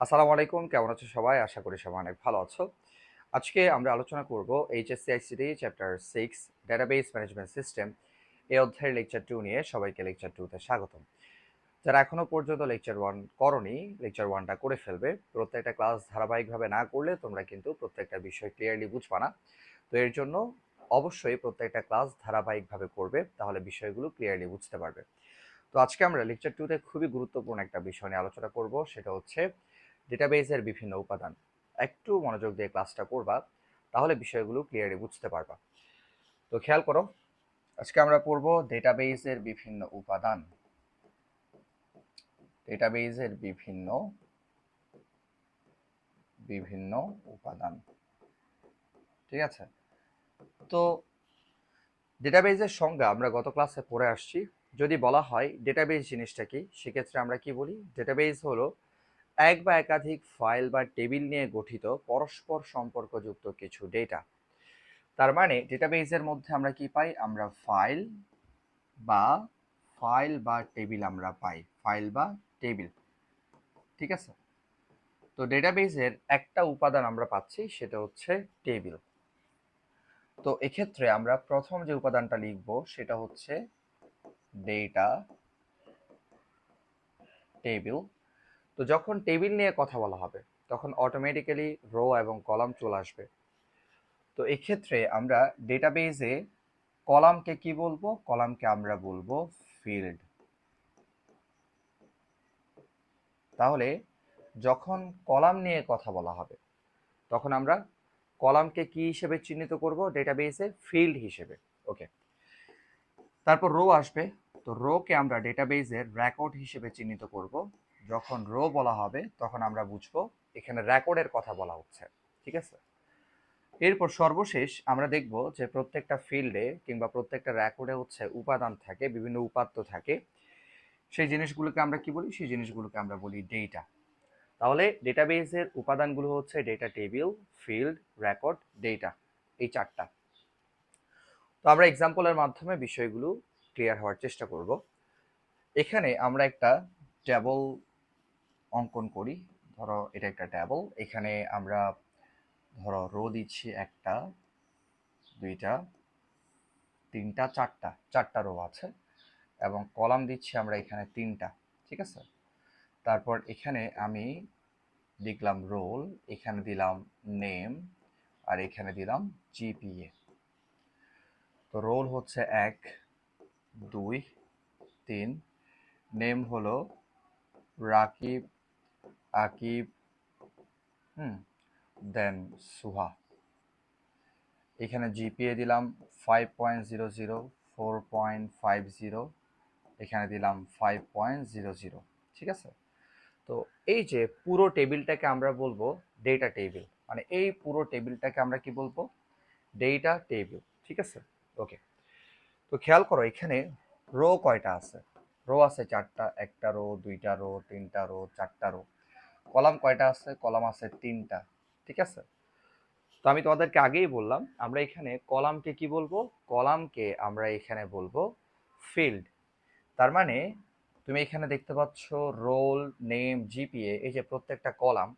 আসসালামু আলাইকুম, কেমন আছো সবাই? আশা করি সবাই অনেক ভালো আছো। আজকে আমরা আলোচনা করব HSC ICT chapter six, database management system. এই অধ্যায়ের লেকচার টু নিয়ে সবাইকে লেকচার টুতে স্বাগতম। যারা এখনও পর্যন্ত লেকচার ওয়ান করনি, লেকচার ওয়ানটা করে ফেলবে। প্রত্যেকটা ক্লাস ধারাবাহিকভাবে না করলে তোমরা কিন্তু প্রত্যেকটা বিষয় ক্লিয়ারলি বুঝবা না। তো এর জন্য অবশ্যই প্রত্যেকটা ক্লাস ধারাবাহিকভাবে করবে, তাহলে বিষয়গুলো ক্লিয়ারলি বুঝতে পারবে। তো আজকে আমরা লেকচার টুতে খুবই গুরুত্বপূর্ণ একটা বিষয় নিয়ে আলোচনা করব, সেটা হচ্ছে ডেটাবেজের বিভিন্ন উপাদান। একটু মনোযোগ দিয়ে ক্লাসটা করবা তাহলে বিষয়গুলো ক্লিয়ারলি বুঝতে পারবা। তো খেয়াল করো, আজকে আমরা পড়ব ডেটাবেজের বিভিন্ন উপাদান। ডেটাবেজের বিভিন্ন বিভিন্ন উপাদান। ঠিক আছে? তো ডেটাবেজের সংজ্ঞা আমরা গত ক্লাসে পড়ে আসছি। যদি বলা হয় ডেটাবেজ জিনিসটা কি, সেক্ষেত্রে আমরা কি বলি? ডেটাবেজ হলো এক বা একাধিক ফাইল বা টেবিল নিয়ে গঠিত পরস্পর সম্পর্কযুক্ত কিছু ডেটা তার মানে ডেটাবেজের মধ্যে আমরা কি পাই? আমরা ফাইল বা ফাইল বা টেবিল আমরা পাই। ফাইল বা টেবিল ঠিক আছে? তো ডেটাবেজের একটা উপাদান আমরা পাচ্ছি, সেটা হচ্ছে টেবিল তো এক্ষেত্রে আমরা প্রথম যে উপাদানটা লিখব, সেটা হচ্ছে ডেটা টেবিল তো যখন টেবিল নিয়ে কথা বলা হবে, তখন অটোমেটিক্যালি রো এবং কলাম চলে আসবে। তো এক্ষেত্রে আমরা ডেটাবেজে কলামকে কি বলব? কলামকে আমরা বলব ফিল্ড তাহলে যখন কলাম নিয়ে কথা বলা হবে, তখন আমরা কলামকে কি হিসেবে চিহ্নিত করব? ডেটাবেসে ফিল্ড হিসেবে। ওকে তারপর রো আসবে। তো রোকে আমরা ডেটাবেজের রেকর্ড হিসেবে চিহ্নিত করব। যখন রো বলা হবে, তখন আমরা বুঝব এখানে রেকর্ডের কথা বলা হচ্ছে, ঠিক আছে? এরপর সর্বশেষ আমরা দেখব যে প্রত্যেকটা ফিল্ডে কিংবা প্রত্যেকটা রেকর্ডে হচ্ছে উপাদান থাকে, বিভিন্ন উপাত্ত থাকে। সেই জিনিসগুলোকে আমরা কি বলি? সেই জিনিসগুলোকে আমরা বলি ডেটা তাহলে ডেটাবেজের উপাদানগুলো হচ্ছে data table field record data এই চারটা। তো আমরা এক্সাম্পলের মাধ্যমে বিষয়গুলো ক্লিয়ার হওয়ার চেষ্টা করব। এখানে আমরা একটা টেবল অঙ্কন করি। ধরো এটা একটা ট্যাবল এখানে আমরা ধরো রো দিচ্ছি একটা, দুইটা, তিনটা, চারটা চারটা রো আছে এবং কলাম দিচ্ছি আমরা এখানে তিনটা, ঠিক আছে? তারপর এখানে আমি লিখলাম রোল এখানে দিলাম নেম আর এখানে দিলাম জিপিএ তো রোল হচ্ছে এক, দুই, তিন নেম হলো রাকিব আকিব হুম দেন সুহা এখানে জিপিএ দিলাম five point zero zero four point five zero এখানে দিলাম ফাইভ পয়েন্ট জিরো জিরো ঠিক আছে? তো এই যে পুরো টেবিলটাকে আমরা বলব ডেটা টেবিল মানে এই পুরো টেবিলটাকে আমরা কি বলব? ডেটা টেবিল ঠিক আছে? ওকে তো খেয়াল করো, এখানে রো কয়টা আছে? রো আছে চারটা, একটা রো দুইটা রো তিনটা রো চারটা রো কলাম কয়টা আছে? কলাম আছে তিনটা। ঠিক আছে? তো আমি তোমাদেরকে আগেই বললাম, আমরা এখানে কলামকে কি বলব? কলামকে আমরা এখানে বলব ফিল্ড তার মানে তুমি এখানে দেখতে পাচ্ছ রোল নেম জিপিএ এই যে প্রত্যেকটা কলাম,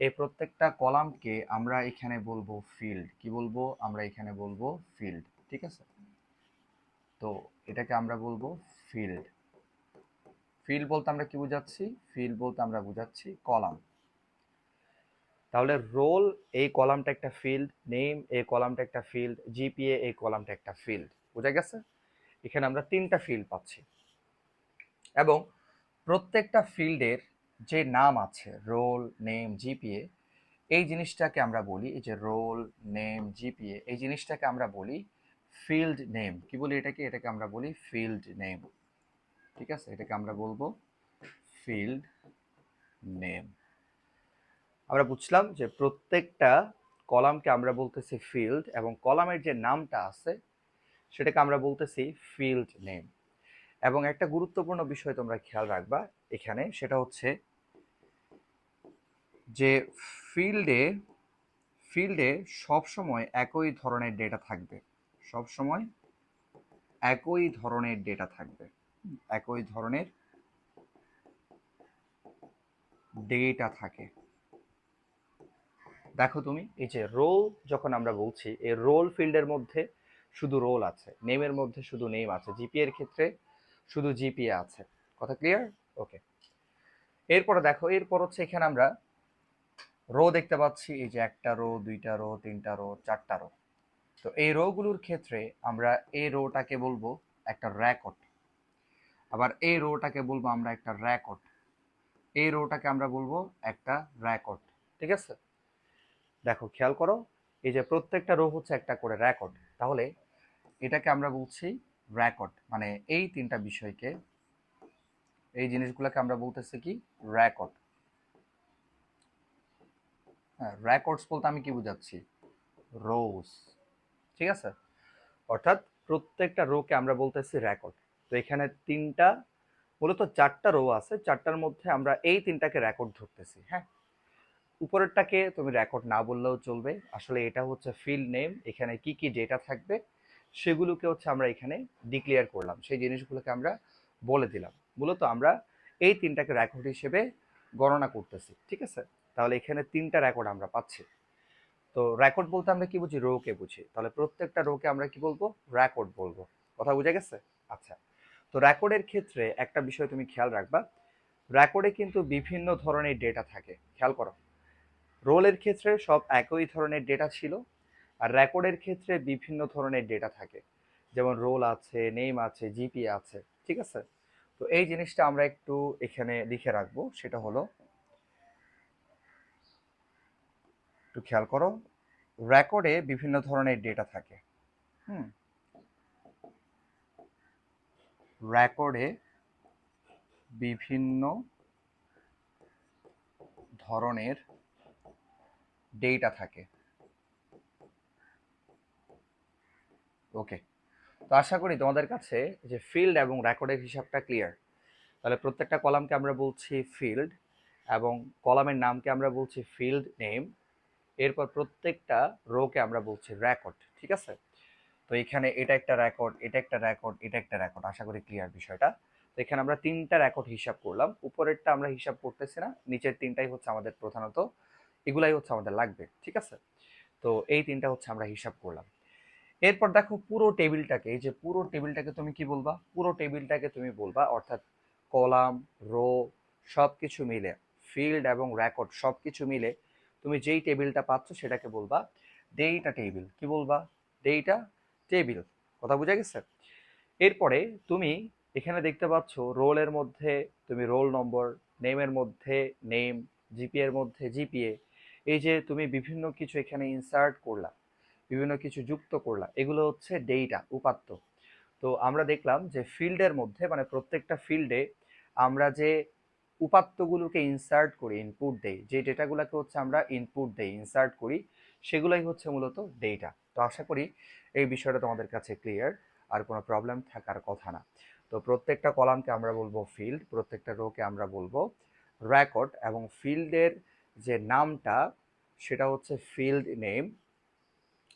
এই প্রত্যেকটা কলামকে আমরা এখানে বলব ফিল্ড কি বলব? আমরা এখানে বলব ফিল্ড ঠিক আছে? তো এটাকে আমরা বলব ফিল্ড ফিল্ড বলতে আমরা কি বুঝাচ্ছি? ফিল্ড বলতে আমরা বুঝাচ্ছি কলাম। তাহলে রোল এই কলামটা একটা ফিল্ড নেম এই কলামটা একটা ফিল্ড জিপিএ এই কলামটা একটা ফিল্ড বোঝা গেছে? এখানে আমরা তিনটা ফিল্ড পাচ্ছি। এবং প্রত্যেকটা ফিল্ডের যে নাম আছে রোল নেম জিপিএ এই জিনিসটাকে আমরা বলি, এই যে রোল নেম জিপিএ এই জিনিসটাকে আমরা বলি ফিল্ড নেম কি বলি এটাকে? এটাকে আমরা বলি ফিল্ড নেম ঠিক আছে? এটাকে আমরা বলব ফিল্ড নেম আমরা বুঝলাম যে প্রত্যেকটা কলামকে আমরা বলতেছি ফিল্ড এবং কলামের যে নামটা আছে, সেটাকে আমরা বলতেছি ফিল্ড নেম এবং একটা গুরুত্বপূর্ণ বিষয় তোমরা খেয়াল রাখবা এখানে, সেটা হচ্ছে যে ফিল্ডে ফিল্ডে সবসময় একই ধরনের ডেটা থাকবে। সবসময় একই ধরনের ডেটা থাকবে। একই ধরনের ডেটা থাকে। দেখো তুমি, এই যে রোল যখন আমরা বলছি, এই রোল ফিল্ডের মধ্যে শুধু রোল আছে নেমের মধ্যে শুধু নেম আছে জিপি এর ক্ষেত্রে শুধু জিপিএ আছে। কথা ক্লিয়ার ওকে এরপরে দেখো, এরপর হচ্ছে এখানে আমরা রো দেখতে পাচ্ছি, এই যে একটা রো দুইটা রো তিনটা রো চারটা রো তো এই রোগুলোর ক্ষেত্রে আমরা এই রোটাকে বলব একটা র্যাকর্ড আবার এই রোটাকে বলব আমরা একটা র্যাকর্ড এই রোটাকে আমরা বলব একটা র্যাকর্ড ঠিক আছে? দেখো, খেয়াল করো, এই যে প্রত্যেকটা রো হচ্ছে একটা করে রেকর্ড। তাহলে এটাকে আমরা বলছি রেকর্ড। মানে এই তিনটা বিষয়কে, এই জিনিসগুলোকে আমরা বলতেছি কি? রেকর্ড। হ্যাঁ রেকর্ডস বলতে আমি কি বুঝাচ্ছি? রোজ ঠিক আছে? অর্থাৎ প্রত্যেকটা রোকে আমরা বলতেছি রেকর্ড। এখানে তিনটা, মূলত চারটা রো আছে। চারটার মধ্যে আমরা এই তিনটাকে রেকর্ড ধরতেছি হ্যাঁ? উপরেরটাকে তুমি রেকর্ড না বললেও চলবে। আসলে এটা হচ্ছে ফিল্ড নেম এখানে কি কি ডেটা থাকবে, সেগুলোকে হচ্ছে আমরা এখানে ডিক্লেয়ার করলাম। সেই জিনিসগুলোকে আমরা বলে দিলাম। মূলত আমরা এই তিনটাকে রেকর্ড হিসেবে গণনা করতেছি, ঠিক আছে? তাহলে এখানে তিনটা রেকর্ড আমরা পাচ্ছি। তো রেকর্ড বলতে আমরা কি বুঝি? রোকে বুঝি। তাহলে প্রত্যেকটা রোকে আমরা কি বলব? রেকর্ড বলব। কথা বুঝে গেছে? আচ্ছা। তো রেকর্ডের ক্ষেত্রে একটা বিষয় তুমি খেয়াল রাখবা রেকর্ডে কিন্তু বিভিন্ন ধরনের ডেটা থাকে, খেয়াল করো। রোলের ক্ষেত্রে সব একই ধরনের ডেটা ছিল, আর রেকর্ডের ক্ষেত্রে বিভিন্ন ধরনের ডেটা থাকে। যেমন রোল আছে নেম আছে জিপি আছে, ঠিক আছে? তো এই জিনিসটা আমরা একটু এখানে লিখে রাখব, সেটা হলো, একটু খেয়াল করো রেকর্ডে বিভিন্ন ধরনের ডেটা থাকে, হুম? রেকর্ডে বিভিন্ন ধরনের ডেটা থাকে। ওকে, তো আশা করি তোমাদের কাছে যে ফিল্ড এবং রেকর্ডের হিসাবটা ক্লিয়ার। তাহলে প্রত্যেকটা কলামকে আমরা বলছি ফিল্ড এবং কলামের নামকে আমরা বলছি ফিল্ড নেম। এরপর প্রত্যেকটা রোকে আমরা বলছি রেকর্ড, ঠিক আছে? তো এখানে এটা একটা রেকর্ড এটা একটা রেকর্ড এটা একটা রেকর্ড আশা করি ক্লিয়ার বিষয়টা। তো এখানে আমরা তিনটা রেকর্ড হিসাব করলাম, উপরেরটা আমরা হিসাব করতেছি না, নিচের তিনটাই হচ্ছে আমাদের প্রধানত, এগুলাই হচ্ছে আমাদের লাগবে, ঠিক আছে? তো এই তিনটা হচ্ছে আমরা হিসাব করলাম। এরপর দেখো পুরো টেবিলটাকে, এই যে পুরো টেবিলটাকে তুমি কি বলবা? পুরো টেবিলটাকে তুমি বলবা, অর্থাৎ কলাম রো সব কিছু মিলে ফিল্ড এবং রেকর্ড সব কিছু মিলে তুমি যেই টেবিলটা পাচ্ছ সেটাকে বলবা ডেটা টেবিল কি বলবা? ডেটা টেবিল, কথা বোঝা গেছে? এরপরে তুমি এখানে দেখতে পাচ্ছ রোলের মধ্যে, তুমি রোল নম্বর নেমের মধ্যে নেম জিপিএর মধ্যে জিপিএ এই যে তুমি বিভিন্ন কিছু এখানে ইনসার্ট করলা, বিভিন্ন কিছু যুক্ত করলা, এগুলো হচ্ছে ডেটা উপাত্ত। তো আমরা দেখলাম যে ফিল্ডের মধ্যে মানে প্রত্যেকটা ফিল্ডে আমরা যে উপাত্তগুলোকে ইনসার্ট করি ইনপুট দেই, যে ডেটাগুলোকে হচ্ছে আমরা ইনপুট দেই ইনসার্ট করি, সেগুলোই হচ্ছে মূলত ডেটা তো আশা করি এই বিষয়টা তোমাদের কাছে ক্লিয়ার আর কোনো প্রবলেম থাকার কথা না। তো প্রত্যেকটা কলামকে আমরা বলব ফিল্ড প্রত্যেকটা রোকে আমরা বলব রেকর্ড এবং ফিল্ডের যে নামটা, সেটা হচ্ছে ফিল্ড নেম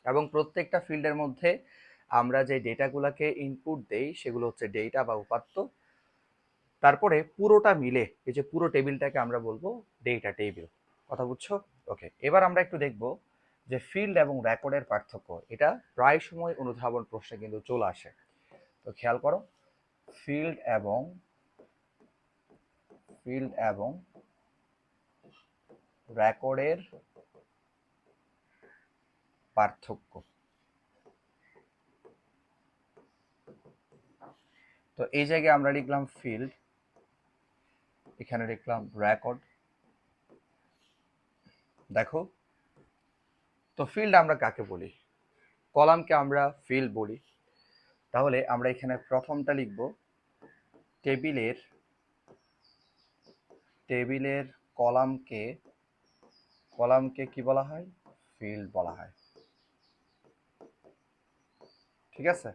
এবং প্রত্যেকটা ফিল্ডের মধ্যে আমরা যে ডেটাগুলোকে ইনপুট দেই, সেগুলো হচ্ছে ডেটা বা উপাত্ত। তারপরে পুরোটা মিলে, এই যে পুরো টেবিলটাকে আমরা বলব ডেটা টেবিল কথা বুঝছ? ওকে এবার আমরা একটু দেখব যে ফিল্ড এবং রেকর্ডের পার্থক্য, এটা প্রায় সময় অনুধাবন প্রশ্নে কিন্তু চলে আসে। তো খেয়াল করো ফিল্ড এবং ফিল্ড এবং রেকর্ডের পার্থক্য। তো এই জায়গায় আমরা লিখলাম ফিল্ড এখানে লিখলাম রেকর্ড দেখো তো ফিল্ড আমরা কাকে বলি? কলামকে আমরা ফিল্ড বলি। তাহলে আমরা এখানে প্রথমটা লিখব। টেবিলের টেবিলের কলামকে কলামকে কি বলা হয়? ফিল্ড বলা হয়। ঠিক আছে?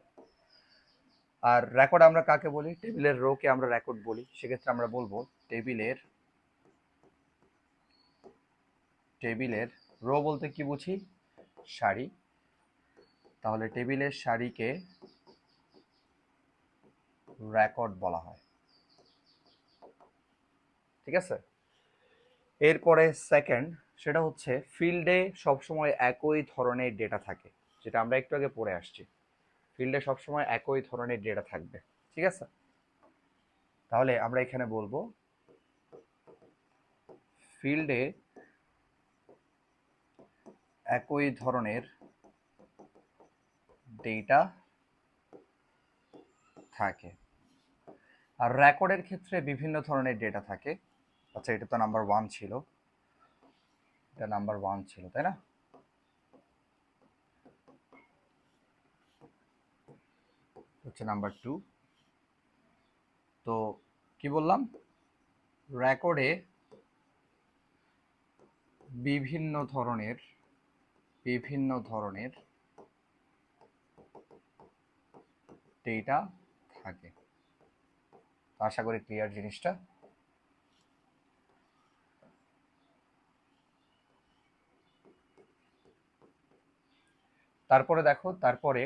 আর রেকর্ড আমরা কাকে বলি? টেবিলের রোকে আমরা রেকর্ড বলি। সেক্ষেত্রে আমরা বলব টেবিলের টেবিলের রো বলতে কি বুঝি? সারি তাহলে টেবিলের সারিকে রেকর্ড বলা হয়। ঠিক আছে? এরপরে সেকেন্ড সেটা হচ্ছে ফিল্ডে সবসময় একই ধরনের ডেটা থাকে, যেটা আমরা একটু আগে পড়ে আসছি। ফিল্ডে সবসময় একই ধরনের ডেটা থাকবে, ঠিক আছে? তাহলে আমরা এখানে বলব ফিল্ডে একই ধরনের ডেটা থাকে। আর রেকর্ডের ক্ষেত্রে বিভিন্ন ধরনের ডেটা থাকে। আচ্ছা এটা তো নাম্বার ওয়ান ছিল। এটা নাম্বার ওয়ান ছিল, তাই না? হচ্ছে নাম্বার টু তো কি বললাম? রেকর্ডে বিভিন্ন ধরনের বিভিন্ন ধরনের ডেটা থাকে। আশা করি ক্লিয়ার জিনিসটা। তারপরে দেখো, তারপরে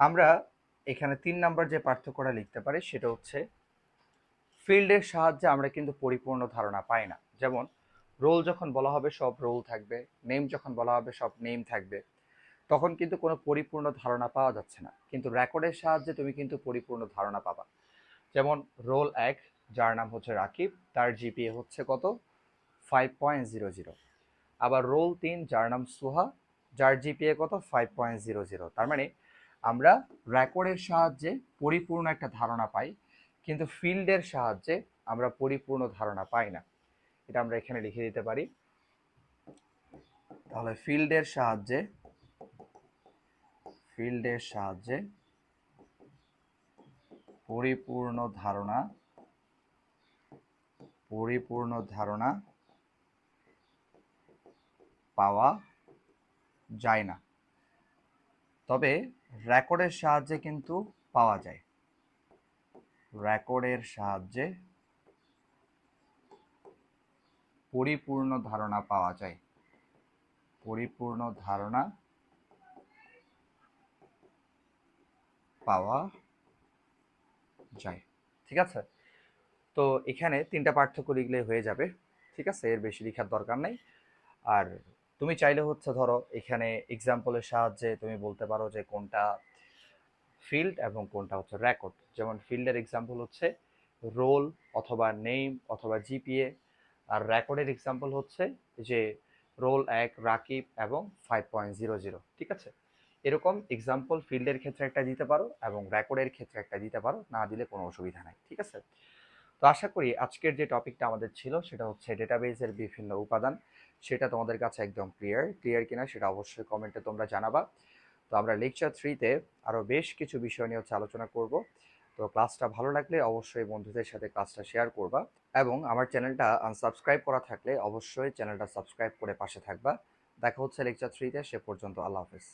আমরা এখানে তিন নাম্বার যে পার্থক্যটা লিখতে পারি, সেটা হচ্ছে ফিল্ডের সাহায্যে আমরা কিন্তু পরিপূর্ণ ধারণা পাই না। যেমন রোল যখন বলা হবে, সব রোল থাকবে। নেম যখন বলা হবে, সব নেম থাকবে। তখন কিন্তু কোনো পরিপূর্ণ ধারণা পাওয়া যাচ্ছে না। কিন্তু রেকর্ডের সাহায্যে তুমি কিন্তু পরিপূর্ণ ধারণা পাবা। যেমন রোল এক, যার নাম হচ্ছে রাকিব, তার জিপিএ হচ্ছে কত? ফাইভ পয়েন্ট জিরো জিরো আবার রোল তিন, যার নাম সুহা, যার জিপিএ কত? ফাইভ পয়েন্ট জিরো জিরো তার মানে আমরা রেকর্ডের সাহায্যে পরিপূর্ণ একটা ধারণা পাই, কিন্তু ফিল্ডের সাহায্যে আমরা পরিপূর্ণ ধারণা পাই না। এটা আমরা এখানে লিখে দিতে পারি। তাহলে ফিল্ডের সাহায্যে ফিল্ডের সাহায্যে পরিপূর্ণ ধারণা পরিপূর্ণ ধারণা পাওয়া যায় না। তবে রেকর্ডের সাহায্যে কিন্তু পাওয়া যায়। রেকর্ডের সাহায্যে পরিপূর্ণ ধারণা পাওয়া যায়। পরিপূর্ণ ধারণা পাওয়া যায়। ঠিক আছে? তো এখানে তিনটা পার্থক্য লিখলে হয়ে যাবে। ঠিক আছে? এর বেশি লেখার দরকার নেই। আর তুমি চাইলে হচ্ছে ধরো এখানে এক্সাম্পলের সাহায্যে তুমি বলতে পারো যে কোনটা ফিল্ড এবং কোনটা হচ্ছে রেকর্ড যেমন ফিল্ডের এক্সাম্পল হচ্ছে রোল অথবা নেম অথবা জিপিএ আর রেকর্ডের এক্সাম্পল হচ্ছে যে রোল এক, রাকিব এবং ফাইভ পয়েন্ট জিরো জিরো ঠিক আছে? এরকম এক্সাম্পল ফিল্ডের ক্ষেত্রে একটা দিতে পারো এবং রেকর্ডের ক্ষেত্রে একটা দিতে পারো, না দিলে কোনো অসুবিধা নাই, ঠিক আছে? তো আশা করি আজকের যে টপিকটা আমাদের ছিল সেটা হচ্ছে ডেটাবেজের বিভিন্ন উপাদান, সেটা তোমাদের কাছে একদম ক্লিয়ার ক্লিয়ার কিনা সেটা অবশ্যই কমেন্টে তোমরা জানাবা। তো আমরা লেকচার থ্রিতে আরও বেশ কিছু বিষয় নিয়ে হচ্ছে আলোচনা করব। তো ক্লাসটা ভালো লাগলে অবশ্যই বন্ধুদের সাথে ক্লাসটা শেয়ার করবা। এবং আমার চ্যানেলটা আনসাবস্ক্রাইব করা থাকলে অবশ্যই চ্যানেলটা সাবস্ক্রাইব করে পাশে থাকবা। দেখা হচ্ছে লেকচার থ্রিতে সে পর্যন্ত আল্লাহ হাফেজ।